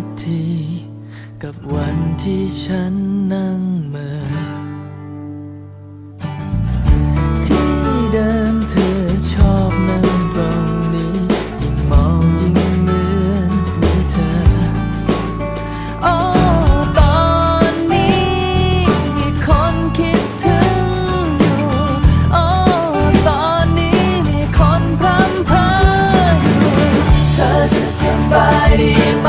าที กับวันที่ฉันนั่งเมื่อที่เดิมเธอชอบนั่งตรงนี้ยิ่งมองยิ่งเหมือนมีเธอ โอ้ตอนนี้มีคนคิดถึงอยู่ โอ้ตอนนี้มีคนพรำเพออยู่ เธอจะสบายดีไหม